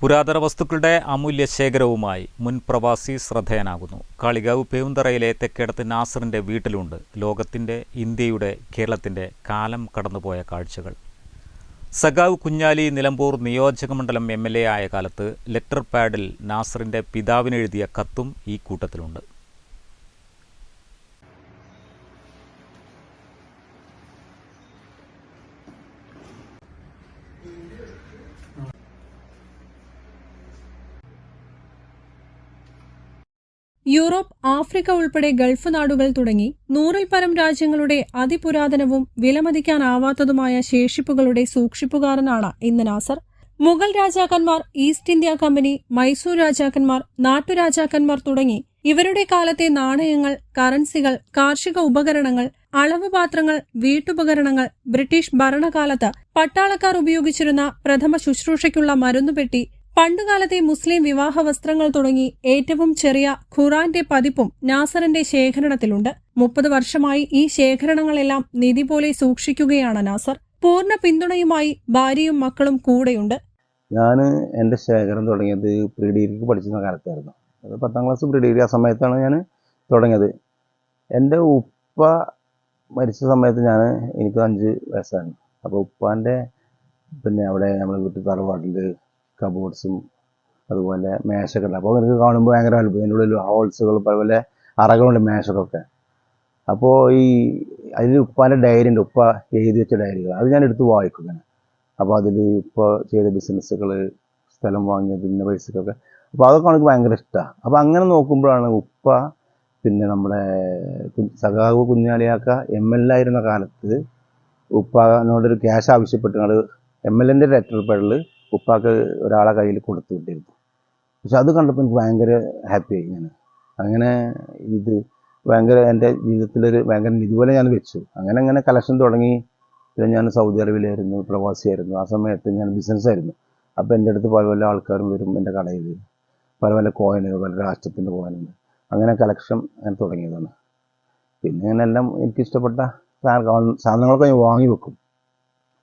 പുരാതന വസ്തുക്കളുടെ അമൂല്യ ശേഖരവുമായി മുൻ പ്രവാസി ശ്രദ്ധേയനാകുന്നു. കാളികാവ് പേവുന്തറയിലെ തെക്കേടത്ത് നാസറിന്റെ വീട്ടിലുണ്ട് ലോകത്തിന്റെ ഇന്ത്യയുടെ കേരളത്തിന്റെ കാലം കടന്നുപോയ കാഴ്ചകൾ. സഖാവ് കുഞ്ഞാലി നിലമ്പൂർ നിയോജകമണ്ഡലം എം എൽ എ ആയ കാലത്ത് ലെറ്റർ പാഡിൽ നാസറിന്റെ പിതാവിനെഴുതിയ കത്തും ഈ കൂട്ടത്തിലുണ്ട്. യൂറോപ്പ് ആഫ്രിക്ക ഉൾപ്പെടെ ഗൾഫ് നാടുകൾ തുടങ്ങി നൂറിൽ പരം രാജ്യങ്ങളുടെ അതിപുരാതനവും വിലമതിക്കാനാവാത്തതുമായ ശേഷിപ്പുകളുടെ സൂക്ഷിപ്പുകാരനാണ് ഇന്ന് നാസർ. മുഗൾ രാജാക്കന്മാർ ഈസ്റ്റ് ഇന്ത്യ കമ്പനി മൈസൂർ രാജാക്കന്മാർ നാട്ടുരാജാക്കന്മാർ തുടങ്ങി ഇവരുടെ കാലത്തെ നാണയങ്ങൾ കറൻസികൾ കാർഷിക ഉപകരണങ്ങൾ അളവ് പാത്രങ്ങൾ വീട്ടുപകരണങ്ങൾ ബ്രിട്ടീഷ് ഭരണകാലത്ത് പട്ടാളക്കാർ ഉപയോഗിച്ചിരുന്ന പ്രഥമ ശുശ്രൂഷയ്ക്കുള്ള മരുന്നുപെട്ടി പണ്ടുകാലത്തെ മുസ്ലിം വിവാഹ വസ്ത്രങ്ങൾ തുടങ്ങി ഏറ്റവും ചെറിയ ഖുറാന്റെ പതിപ്പും നാസറിന്റെ ശേഖരണത്തിലുണ്ട്. മുപ്പത് വർഷമായി ഈ ശേഖരണങ്ങളെല്ലാം നിധി പോലെ സൂക്ഷിക്കുകയാണ് നാസർ. പൂർണ പിന്തുണയുമായി ഭാര്യയും മക്കളും കൂടെയുണ്ട്. ഞാൻ എന്റെ ശേഖരം തുടങ്ങിയത് പ്രീ ഡിഗ്രിക്ക് പഠിച്ചിരുന്ന കാലത്തായിരുന്നു. അത് പത്താം ക്ലാസ് പ്രീ ഡിഗ്രി ആ സമയത്താണ് ഞാൻ തുടങ്ങിയത്. എന്റെ ഉപ്പ മരിച്ച സമയത്ത് ഞാൻ എനിക്ക് അഞ്ച് വയസ്സായിരുന്നു. അപ്പോൾ ഉപ്പാന്റെ പിന്നെ അവിടെ നമ്മുടെ വീട്ടിൽ തറവാട്ടിൽ കബോർഡ്സും അതുപോലെ മേശകളുണ്ട് അപ്പോൾ എനിക്ക് കാണുമ്പോൾ ഭയങ്കര അത്ഭുതം അതിന്റെ ഉള്ളിൽ ഹോൾസുകൾ അതുപോലെ അറകളുണ്ട് മേശകളൊക്കെ. അപ്പോൾ ഈ അതിൽ ഉപ്പാന്റെ ഡയറി ഉണ്ട്. ഉപ്പ എഴുതി വെച്ച ഡയറികൾ അത് ഞാൻ എടുത്ത് വായിക്കും ഇങ്ങനെ. അപ്പോൾ അതിൽ ഉപ്പ ചെയ്ത ബിസിനസ്സുകൾ സ്ഥലം വാങ്ങിയത് ഇന്ന പൈസക്കൊക്കെ. അപ്പോൾ അതൊക്കെ എനിക്ക് ഭയങ്കര ഇഷ്ടമാണ് അപ്പോൾ അങ്ങനെ നോക്കുമ്പോഴാണ് ഉപ്പ പിന്നെ നമ്മുടെ സഖാവ് കുഞ്ഞാലിയാക്ക എം എൽ എ ആയിരുന്ന കാലത്ത് ഉപ്പാനോടൊരു ക്യാഷ് ആവശ്യപ്പെട്ടുകൊണ്ട് എം എൽ എന്റെ ലെറ്റർ പേഡിൽ ഉപ്പാക്ക് ഒരാളെ കയ്യിൽ കൊടുത്തു വിട്ടിരുന്നു പക്ഷെ അത് കണ്ടപ്പോൾ എനിക്ക് ഭയങ്കര ഹാപ്പിയായി ഞാൻ അങ്ങനെ ഇത് ഭയങ്കര എന്റെ ജീവിതത്തിലൊരു ഭയങ്കര ഇതുപോലെ ഞാൻ വെച്ചു. അങ്ങനെ അങ്ങനെ കളക്ഷൻ തുടങ്ങി. പിന്നെ ഞാൻ സൗദി അറേബ്യയിലായിരുന്നു പ്രവാസിയായിരുന്നു. ആ സമയത്ത് ഞാൻ ബിസിനസ്സായിരുന്നു അപ്പോൾ എന്റെ അടുത്ത് പല പല ആൾക്കാരും വരും എന്റെ കടയിൽ. പല പല കോയിനുകൾ പല രാഷ്ട്രത്തിന്റെ കോയിനുകൾ അങ്ങനെ കളക്ഷൻ ഞാൻ തുടങ്ങിയതാണ്. പിന്നെ ഞാൻ എല്ലാം എനിക്ക് ഇഷ്ടപ്പെട്ട സാധനങ്ങളൊക്കെ ഞാൻ വാങ്ങി വെക്കും.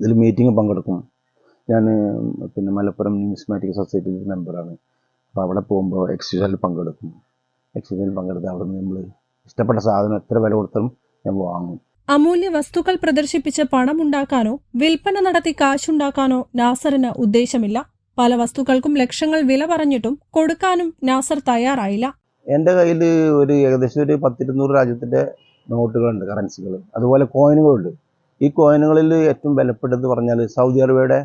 ഇതിൽ മീറ്റിംഗ് പങ്കെടുക്കും. ഞാൻ പിന്നെ മലപ്പുറം ന്യൂസ്മാറ്റിക് സൊസൈറ്റിയിൽ മെമ്പറാണ് അപ്പോൾ അവിടെ പോകുമ്പോൾ എക്സിബിഷനിൽ പങ്കെടുക്കും. എക്സിബിഷനിൽ പങ്കെടുത്ത് അവിടെ നിന്ന് നമ്മൾ ഇഷ്ടപ്പെട്ട സാധനം എത്ര വില കൊടുത്താലും ഞാൻ വാങ്ങും. അമൂല്യ വസ്തുക്കൾ പ്രദർശിപ്പിച്ച് പണമുണ്ടാക്കാനോ വിൽപ്പന നടത്തി കാശുണ്ടാക്കാനോ നാസറിന് ഉദ്ദേശമില്ല. പല വസ്തുക്കൾക്കും ലക്ഷങ്ങൾ വില പറഞ്ഞിട്ടും കൊടുക്കാനും നാസർ തയ്യാറായില്ല. എന്റെ കയ്യിൽ ഒരു ഏകദേശം ഒരു പത്തിരുന്നൂറ് രാജ്യത്തിന്റെ നോട്ടുകളുണ്ട് കറൻസികൾ അതുപോലെ കോയിനുകളുണ്ട് ഈ കോയിനുകളിൽ ഏറ്റവും വിലപ്പെട്ടത് പറഞ്ഞാൽ സൗദി അറേബ്യയുടെ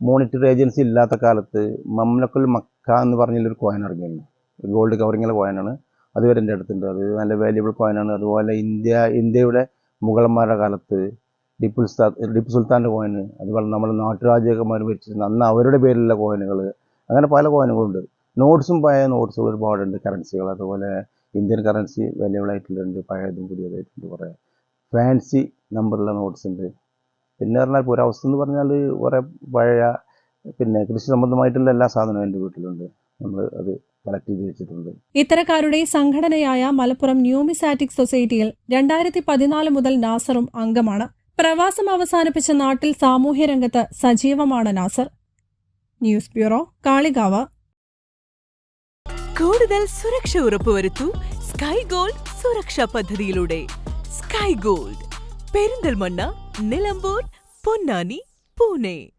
മോണിറ്ററി ഏജൻസി ഇല്ലാത്ത കാലത്ത് മംലക്കുൽ മക്ക എന്ന് പറഞ്ഞൊരു കോയിൻ ഇറങ്ങിയിരുന്നു. ഗോൾഡ് കവറിങ്ങുള്ള കോയിനാണ് അതുവരെ എന്റെ അടുത്തുണ്ട്. അത് നല്ല വാല്യുബിൾ കോയിനാണ് അതുപോലെ ഇന്ത്യ ഇന്ത്യയുടെ മുഗളന്മാരുടെ കാലത്ത് ടിപ്പു സുൽത്താൻ ടിപ്പു സുൽത്താന്റെ കോയിന് അതുപോലെ നമ്മുടെ നാട്ടുരാജ്യക്കന്മാർ വെച്ചിരുന്ന അന്ന് അവരുടെ പേരിലുള്ള കോയിനുകൾ അങ്ങനെ പല കോയിനുകളുണ്ട് നോട്ട്സും പഴയ നോട്ട്സുകൾ ഒരുപാടുണ്ട്. കറൻസികൾ അതുപോലെ ഇന്ത്യൻ കറൻസി വാല്യുബിൾ ആയിട്ടുള്ളുണ്ട് പഴയതും പുതിയതായിട്ടുണ്ട് കുറേ. ഫാൻസി നമ്പറുള്ള നോട്ട്സ് ഉണ്ട്. പിന്നെ പറഞ്ഞാൽ പുരാവസ്തു എന്ന് പറഞ്ഞാൽ കുറേ പഴയ പിന്നെ കൃഷി സംബന്ധമായിട്ടുള്ള എല്ലാ സാധനവും എന്റെ വീട്ടിലുണ്ട്. നമ്മൾ അത് കളക്ട് ചെയ്ത് വെച്ചിട്ടുണ്ട്. ഇത്തരക്കാരുടെ സംഘടനയായ മലപ്പുറം ന്യൂമിസാറ്റിക് സൊസൈറ്റിയിൽ രണ്ടായിരത്തി പതിനാല് മുതൽ നാസറും അംഗമാണ്. പ്രവാസം അവസാനിപ്പിച്ച നാട്ടിൽ സാമൂഹ്യ രംഗത്ത് സജീവമാണ് നാസർ. News bureau Kalikavu. കൂടുതൽ സുരക്ഷ ഉറപ്പുവരുത്തൂ സ്കൈ ഗോൾഡ് സുരക്ഷാ പദ്ധതിയിലൂടെ. Sky gold. பெருந்தல்மன்னா நிலம்பூர் பொன்னானி பூனே.